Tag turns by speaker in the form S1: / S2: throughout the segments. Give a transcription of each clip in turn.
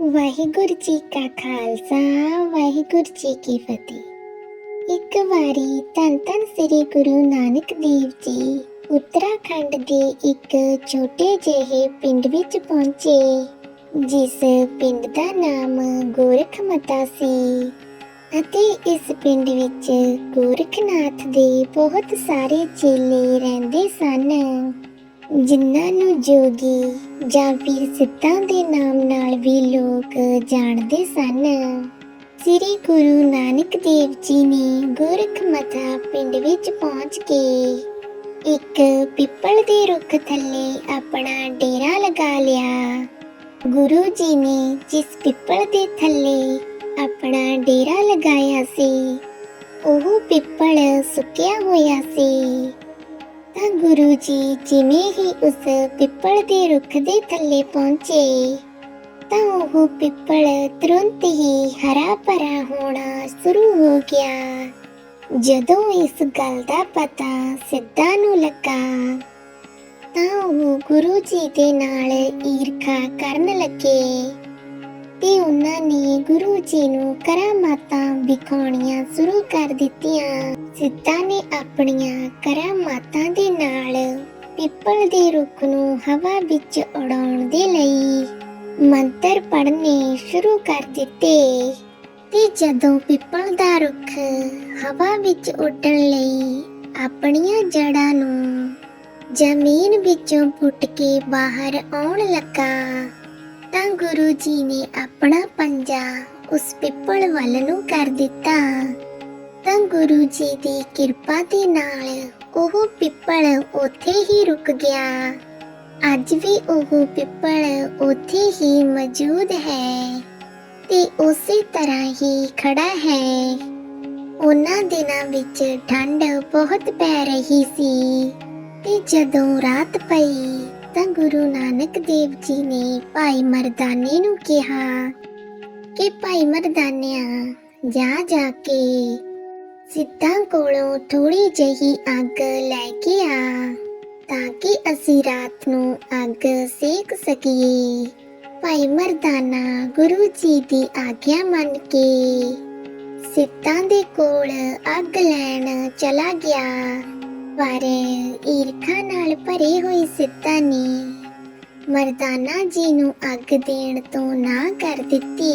S1: ਵਾਹਿਗੁਰੂ ਜੀ ਕਾ ਖਾਲਸਾ, ਵਾਹਿਗੁਰੂ ਜੀ ਕੀ ਫਤਿਹ। ਇੱਕ ਵਾਰੀ ਧੰਨ ਧੰਨ ਸ੍ਰੀ ਗੁਰੂ ਨਾਨਕ ਦੇਵ ਜੀ ਉੱਤਰਾਖੰਡ ਦੇ ਇੱਕ ਛੋਟੇ ਜਿਹੇ ਪਿੰਡ ਵਿੱਚ ਪਹੁੰਚੇ, ਜਿਸ ਪਿੰਡ ਦਾ ਨਾਮ ਗੋਰਖਮਤਾ ਸੀ ਅਤੇ ਇਸ ਪਿੰਡ ਵਿੱਚ ਗੋਰਖਨਾਥ ਦੇ ਬਹੁਤ ਸਾਰੇ ਚੇਲੇ ਰਹਿੰਦੇ ਸਨ, ਜਿਨ੍ਹਾਂ ਨੂੰ ਜੋਗੀ ਜਾਂ ਫਿਰ ਸਿੱਧਾਂ ਦੇ ਨਾਮ ਨਾਲ ਵੀ ਲੋਕ ਜਾਣਦੇ ਸਨ। ਸ੍ਰੀ ਗੁਰੂ ਨਾਨਕ ਦੇਵ ਜੀ ਨੇ ਗੋਰਖਮਤਾ ਪਿੰਡ ਵਿੱਚ ਪਹੁੰਚ ਕੇ ਇੱਕ ਪਿੱਪਲ ਦੇ ਰੁੱਖ ਥੱਲੇ ਆਪਣਾ ਡੇਰਾ ਲਗਾ ਲਿਆ। ਗੁਰੂ ਜੀ ਨੇ ਜਿਸ ਪਿੱਪਲ ਦੇ ਥੱਲੇ ਆਪਣਾ ਡੇਰਾ ਲਗਾਇਆ ਸੀ, ਉਹ ਪਿੱਪਲ ਸੁੱਕਿਆ ਹੋਇਆ ਸੀ। ਤਾਂ ਗੁਰੂ ਜੀ ਜਿਵੇਂ ਹੀ ਉਸ ਪਿੱਪਲ ਦੇ ਰੁੱਖ ਦੇ ਥੱਲੇ ਪਹੁੰਚੇ ਉਹ ਪਿੱਪਲ ਤੁਰੰਤ ਹੀ ਹਰਾ ਭਰਾ ਹੋਣਾ ਸ਼ੁਰੂ ਹੋ ਗਿਆ। ਜਦੋਂ ਇਸ ਗੱਲ ਦਾ ਪਤਾ ਸਿੱਧਾ ਨੂੰ ਲੱਗਾ, ਤਾਂ ਉਹ ਗੁਰੂ ਜੀ ਦੇ ਨਾਲ ਈਰਖਾ ਕਰਨ ਲੱਗੇ ਤੇ ਉਹਨਾਂ ਨੇ ਗੁਰੂ ਜੀ ਨੂੰ ਕਰਾਮਾਤਾਂ ਵਿਖਾਉਣੀਆਂ ਸ਼ੁਰੂ ਕਰ ਦਿੱਤੀਆਂ। ਸਿੱਧਾ ਨੇ ਆਪਣੀਆਂ ਕਰਾਮਾਤਾਂ ਦੇ ਨਾਲ ਪਿੱਪਲ ਦੇ ਰੁੱਖ ਨੂੰ ਹਵਾ ਵਿੱਚ ਉਡਾਉਣ ਦੇ ਲਈ ਮੰਤਰ ਪੜ੍ਹਨੇ ਸ਼ੁਰੂ ਕਰ ਦਿੱਤੇ ਤੇ ਜਦੋਂ ਪਿੱਪਲ ਦਾ ਰੁੱਖ ਹਵਾ ਵਿੱਚ ਉੱਡਣ ਲਈ ਆਪਣੀਆਂ ਜੜ੍ਹਾਂ ਨੂੰ ਜ਼ਮੀਨ ਵਿੱਚੋਂ ਪੁੱਟ ਕੇ ਬਾਹਰ ਆਉਣ ਲੱਗਾ, ਤਾਂ ਗੁਰੂ ਜੀ ਨੇ ਆਪਣਾ ਪੰਜਾ ਉਸ ਪਿੱਪਲ ਵੱਲ ਨੂੰ ਕਰ ਦਿੱਤਾ। ਤਾਂ ਗੁਰੂ ਜੀ ਦੀ ਕਿਰਪਾ ਦੇ ਨਾਲ ਉਹ ਪਿੱਪਲ ਉੱਥੇ ਹੀ ਰੁਕ ਗਿਆ। ਅੱਜ ਵੀ ਉਹ ਪਿੱਪਲ ਉੱਥੇ ਹੀ ਮੌਜੂਦ ਹੈ ਤੇ ਉਸੇ ਤਰ੍ਹਾਂ ਹੀ ਖੜਾ ਹੈ। ਉਹਨਾਂ ਦਿਨਾਂ ਵਿੱਚ ਠੰਡ ਬਹੁਤ ਪੈ ਰਹੀ ਸੀ ਤੇ ਜਦੋਂ ਰਾਤ ਪਈ ਤਾਂ ਗੁਰੂ ਨਾਨਕ ਦੇਵ ਜੀ ਨੇ ਭਾਈ ਮਰਦਾਨੇ ਨੂੰ ਕਿਹਾ ਕਿ ਭਾਈ ਮਰਦਾਨਿਆ, ਜਾ ਜਾ ਕੇ ਸਿੱਧਾਂ ਕੋਲੋਂ ਥੋੜੀ ਜਿਹੀ ਅੱਗ ਲੈ ਕੇ ਆ। ਤਾਂ ਕਿ ਅਸੀਂ ਰਾਤ ਨੂੰ ਅੱਗ ਸੇਕ ਸਕੀਏ। ਭਾਈ ਮਰਦਾਨਾ, ਗੁਰੂ ਜੀ ਦੀ ਆਗਿਆ ਮੰਨ ਕੇ ਸਿੱਧਾਂ ਦੇ ਕੋਲ ਅੱਗ ਲੈਣ ਚਲਾ ਗਿਆ। ਪਰ ਈਰਖਾ ਨਾਲ ਭਰੇ ਹੋਏ ਸਿੱਧਾ ਨੇ ਮਰਦਾਨਾ ਜੀ ਨੂੰ ਅੱਗ ਦੇਣ ਤੋਂ ਨਾ ਕਰ ਦਿੱਤੀ।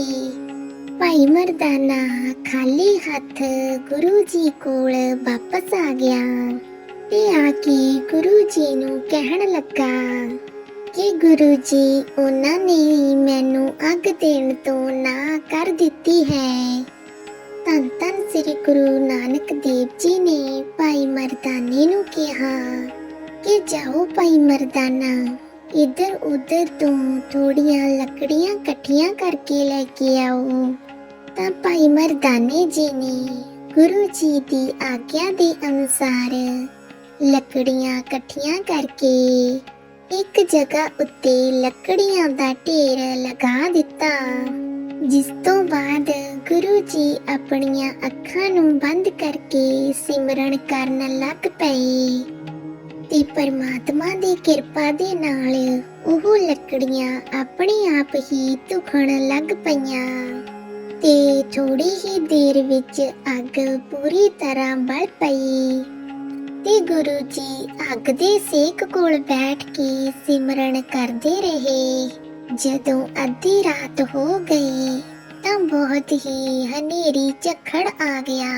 S1: ਭਾਈ ਮਰਦਾਨਾ ਖਾਲੀ ਹੱਥ ਗੁਰੂ ਜੀ ਕੋਲ ਵਾਪਸ ਆ ਗਿਆ। ਤੇ ਆ ਕੇ ਗੁਰੂ ਜੀ ਨੂੰ ਕਹਿਣ ਲੱਗਾ ਕਿ ਗੁਰੂ ਜੀ, ਉਹਨਾਂ ਨੇ ਹੀ ਮੈਨੂੰ ਅੱਗ ਦੇਣ ਤੋਂ ਨਾ ਕਰ ਦਿੱਤੀ ਹੈ। ਧੰਨ ਧੰਨ ਸ੍ਰੀ ਗੁਰੂ ਨਾਨਕ ਦੇਵ ਜੀ ਨੇ ਭਾਈ ਮਰਦਾਨੇ ਨੂੰ ਕਿਹਾ ਕਿ ਜਾਓ ਭਾਈ ਮਰਦਾਨਾ, ਇੱਧਰ ਉੱਧਰ ਤੋਂ ਥੋੜੀਆਂ ਲੱਕੜੀਆਂ ਇਕੱਠੀਆਂ ਕਰਕੇ ਲੈ ਕੇ ਆਓ। ਤਾਂ ਭਾਈ ਮਰਦਾਨੇ ਜੀ ਨੇ ਗੁਰੂ ਜੀ ਦੀ ਆਗਿਆ ਦੇ ਅਨੁਸਾਰ ਲੱਕੜੀਆਂ ਇਕੱਠੀਆਂ ਕਰਕੇ ਇੱਕ ਜਗ੍ਹਾ ਉੱਤੇ ਲੱਕੜੀਆਂ ਦਾ ਢੇਰ ਲਗਾ ਦਿੱਤਾ, ਜਿਸ ਤੋਂ ਬਾਅਦ ਗੁਰੂ ਜੀ ਆਪਣੀਆਂ ਅੱਖਾਂ ਨੂੰ ਬੰਦ ਕਰਕੇ ਸਿਮਰਨ ਕਰਨ ਲੱਗ ਪਏ ਤੇ ਪਰਮਾਤਮਾ ਦੀ ਕਿਰਪਾ ਦੇ ਨਾਲ ਉਹ ਲੱਕੜੀਆਂ ਆਪਣੇ ਆਪ ਹੀ ਧੁਖਣ ਲੱਗ ਪਈਆਂ ਤੇ ਥੋੜੀ ਹੀ ਦੇਰ ਵਿੱਚ ਅੱਗ ਪੂਰੀ ਤਰ੍ਹਾਂ ਬਲ ਪਈ। ਤੇ ਗੁਰੂ ਜੀ ਅੱਗ ਦੇ ਸੇਕ ਕੋਲ ਬੈਠ ਕੇ ਸਿਮਰਨ ਕਰਦੇ ਰਹੇ। ਜਦੋਂ ਅੱਧੀ ਰਾਤ ਹੋ ਗਈ ਤਾਂ ਬਹੁਤ ਹੀ ਹਨੇਰੀ ਝੱਖੜ ਆ ਗਿਆ,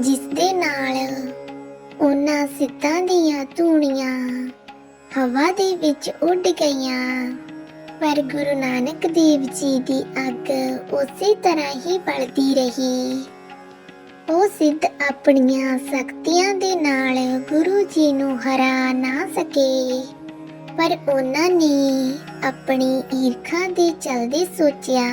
S1: ਜਿਸ ਦੇ ਨਾਲ ਉਹਨਾਂ ਸਿੱਧਾਂ ਦੀਆਂ ਧੂਣੀਆਂ ਹਵਾ ਦੇ ਵਿੱਚ ਉੱਡ ਗਈਆਂ। ਪਰ ਗੁਰੂ ਨਾਨਕ ਦੇਵ ਜੀ ਦੀ ਅੱਗ ਉਸੇ ਤਰ੍ਹਾਂ ਹੀ ਬਲਦੀ ਰਹੀ। ਉਹ ਸਿੱਧ ਆਪਣੀਆਂ ਸ਼ਕਤੀਆਂ ਦੇ ਨਾਲ ਗੁਰੂ ਜੀ ਨੂੰ ਹਰਾ ਨਾ ਸਕੇ। ਪਰ ਉਹਨਾਂ ਨੇ ਆਪਣੀ ਈਰਖਾ ਦੇ ਚਲਦੇ ਸੋਚਿਆ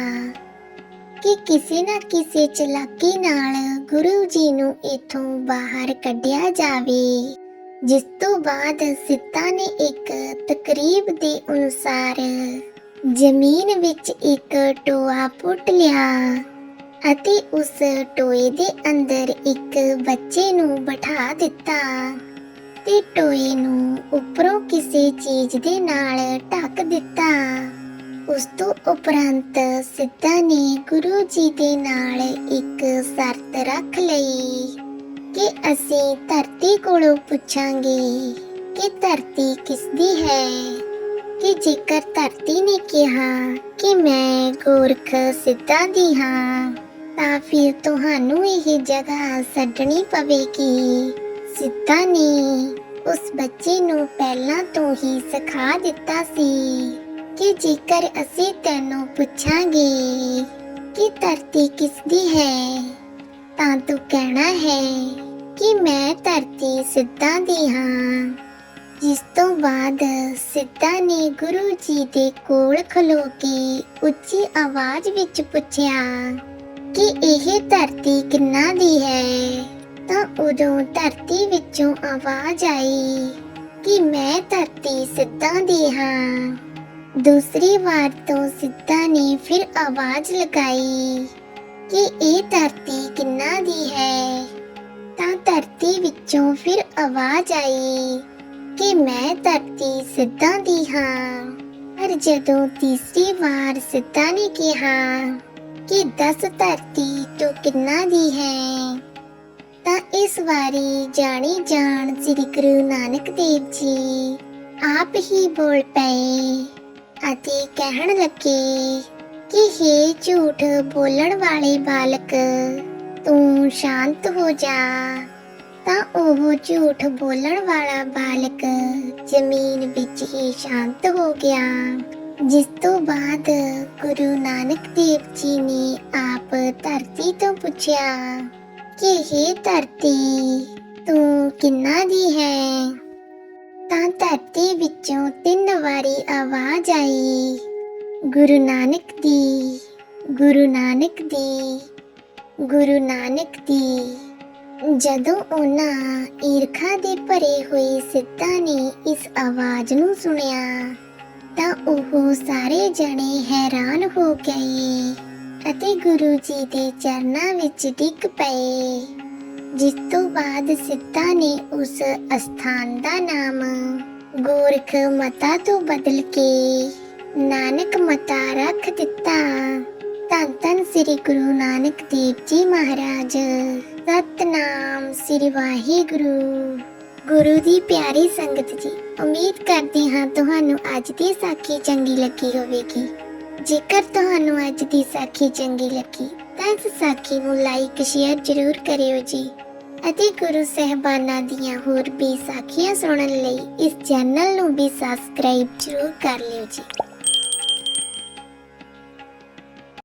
S1: ਕਿ ਕਿਸੇ ਨਾ ਕਿਸੇ ਚਲਾਕੀ ਨਾਲ ਗੁਰੂ ਜੀ ਨੂੰ ਇਥੋਂ ਬਾਹਰ ਕੱਢਿਆ ਜਾਵੇ। ਜਿਸ ਤੋਂ ਬਾਅਦ ਸਿੱਤਾ ਨੇ ਇੱਕ ਤਕਰੀਬ ਦੇ ਅਨੁਸਾਰ ਜ਼ਮੀਨ ਵਿੱਚ ਇੱਕ ਟੋਆ ਪੁੱਟ ਲਿਆ। ਅਤੇ ਉਸ ਟੋਏ ਦੇ ਅੰਦਰ ਇੱਕ ਬੱਚੇ ਨੂੰ ਬਿਠਾ ਦਿੱਤਾ। ਤੇ ਟੋਏ ਨੂੰ ਉੱਪਰੋਂ ਕਿਸੇ ਚੀਜ਼ ਦੇ ਨਾਲ ਢੱਕ ਦਿੱਤਾ। ਉਸ ਤੋਂ ਉਪਰੰਤ ਸਿੱਧਾ ਨੇ ਗੁਰੂ ਜੀ ਦੇ ਨਾਲ ਇੱਕ ਸ਼ਰਤ ਰੱਖ ਲਈ ਕਿ ਅਸੀਂ ਧਰਤੀ ਕੋਲੋਂ ਪੁੱਛਾਂਗੇ ਕਿ ਧਰਤੀ ਕਿਸ ਦੀ ਹੈ? ਕਿ ਜੇਕਰ ਧਰਤੀ ਨੇ ਕਿਹਾ ਕਿ ਮੈਂ ਗੋਰਖ ਸਿੱਧਾ ਦੀ ਹਾਂ ਤਾਂ ਫਿਰ ਤੁਹਾਨੂੰ ਇਹ ਜਗ੍ਹਾ ਛੱਡਣੀ ਪਵੇਗੀ। ਸਿੱਧਾ ਨੇ ਉਸ ਬੱਚੇ ਨੂੰ ਪਹਿਲਾਂ ਤੋਂ ਹੀ ਸਿਖਾ ਦਿੱਤਾ ਸੀ ਕਿ ਜੇਕਰ ਅਸੀਂ ਤੈਨੂੰ ਪੁੱਛਾਂਗੇ ਕਿ ਧਰਤੀ ਕਿਸ ਦੀ ਹੈ, ਤਾਂ ਤੂੰ ਕਹਿਣਾ ਹੈ ਕਿ ਮੈਂ ਧਰਤੀ ਸਿੱਧਾ ਦੀ ਹਾਂ। ਜਿਸ ਤੋਂ ਬਾਅਦ ਸਿੱਧਾ ਨੇ ਗੁਰੂ ਜੀ ਦੇ ਕੋਲ ਖਲੋ ਕੇ ਉੱਚੀ ਆਵਾਜ਼ ਵਿੱਚ ਪੁੱਛਿਆ ਕਿ ਇਹ ਧਰਤੀ ਕਿੰਨਾ ਦੀ ਹੈ? ਤਾਂ ਉਦੋਂ ਧਰਤੀ ਵਿੱਚੋਂ ਆਵਾਜ਼ ਆਈ ਕਿ ਮੈਂ ਧਰਤੀ ਸਿੱਧਾ ਦੀ ਹਾਂ। ਦੂਸਰੀ ਵਾਰ ਤੋਂ ਸਿੱਧਾ ਨੇ ਫਿਰ ਆਵਾਜ਼ ਲਗਾਈ ਕਿ ਇਹ ਧਰਤੀ ਕਿੰਨਾ ਦੀ ਹੈ? ਤਾਂ ਧਰਤੀ ਵਿੱਚੋਂ ਫਿਰ ਆਵਾਜ਼ ਆਈ ਕਿ ਮੈਂ ਧਰਤੀ ਸਿੱਧਾ ਦੀ ਹਾਂ। ਪਰ ਜਦੋਂ ਤੀਸਰੀ ਵਾਰ ਸਿੱਧਾ ਨੇ ਕਿਹਾ ਕਿ ਦਸ ਧਰਤੀ ਤੂੰ ਕਿੰਨਾ ਦੀ ਹੈ। ਤਾਂ ਇਸ ਵਾਰੀ ਜਾਣੀ ਜਾਣ ਸ੍ਰੀ ਗੁਰੂ ਨਾਨਕ ਦੇਵ ਜੀ ਆਪ ਹੀ ਬੋਲ ਪਏ ਅਤੇ ਕਹਿਣ ਲੱਗੇ ਕਿ हे ਝੂਠ ਬੋਲਣ ਵਾਲੇ ਬਾਲਕ, ਤੂੰ ਸ਼ਾਂਤ ਹੋ ਜਾ। ਤਾਂ ਉਹ ਝੂਠ ਬੋਲਣ ਵਾਲਾ ਬਾਲਕ ਜ਼ਮੀਨ ਵਿੱਚ ਹੀ ਸ਼ਾਂਤ ਹੋ ਗਿਆ। ਜਿਸ ਤੋਂ ਬਾਅਦ ਗੁਰੂ ਨਾਨਕ ਦੇਵ ਜੀ ਨੇ ਆਪ ਧਰਤੀ ਤੋਂ ਪੁੱਛਿਆ ਕਿ ਇਹ ਧਰਤੀ ਤੂੰ ਕਿੰਨਾ ਦੀ ਹੈ? ਤਾਂ ਧਰਤੀ ਵਿੱਚੋਂ ਤਿੰਨ ਵਾਰੀ ਆਵਾਜ਼ ਆਈ, ਗੁਰੂ ਨਾਨਕ ਦੀ, ਗੁਰੂ ਨਾਨਕ ਦੀ, ਗੁਰੂ ਨਾਨਕ ਦੀ। ਜਦੋਂ ਉਹਨਾਂ ਈਰਖਾ ਦੇ ਭਰੇ ਹੋਏ ਸਿੱਧਾ ਨੇ ਇਸ ਆਵਾਜ਼ ਨੂੰ ਸੁਣਿਆ ਤਾਂ ਉਹ ਸਾਰੇ ਜਣੇ ਹੈਰਾਨ ਹੋ ਗਏ ਅਤੇ ਗੁਰੂ ਜੀ ਦੇ ਚਰਨਾਂ ਵਿੱਚ ਡਿੱਗ ਪਏ। ਜਿਸ ਤੋਂ ਬਾਅਦ ਸਿੱਧਾ ਨੇ ਉਸ ਅਸਥਾਨ ਦਾ ਨਾਮ ਗੋਰਖ ਮਤਾ ਤੋਂ ਬਦਲ ਕੇ ਨਾਨਕ ਮਤਾ ਰੱਖ ਦਿੱਤਾ। ਧੰਨ ਧੰਨ ਸ੍ਰੀ ਗੁਰੂ ਨਾਨਕ ਦੇਵ ਜੀ ਮਹਾਰਾਜ। ਸਤਨਾਮ ਸ੍ਰੀ ਵਾਹਿਗੁਰੂ। ਗੁਰੂ ਦੀ ਪਿਆਰੀ ਸੰਗਤ ਜੀ, ਉਮੀਦ ਕਰਦੇ ਹਾਂ ਤੁਹਾਨੂੰ ਅੱਜ ਦੀ ਸਾਖੀ ਚੰਗੀ ਲੱਗੀ ਹੋਵੇਗੀ। ਜੇਕਰ ਤੁਹਾਨੂੰ ਅੱਜ ਦੀ ਸਾਖੀ ਚੰਗੀ ਲੱਗੀ, ਤਾਂ ਇਸ ਸਾਖੀ ਨੂੰ ਲਾਈਕ ਸ਼ੇਅਰ ਜ਼ਰੂਰ ਕਰਿਓ ਜੀ। ਅਤੇ ਗੁਰੂ ਸਹਿਬਾਨਾਂ ਦੀਆਂ ਹੋਰ ਵੀ ਸਾਖੀਆਂ ਸੁਣਨ ਲਈ ਇਸ ਚੈਨਲ ਨੂੰ ਵੀ ਸਬਸਕ੍ਰਾਈਬ ਜ਼ਰੂਰ ਕਰ ਲਿਓ ਜੀ।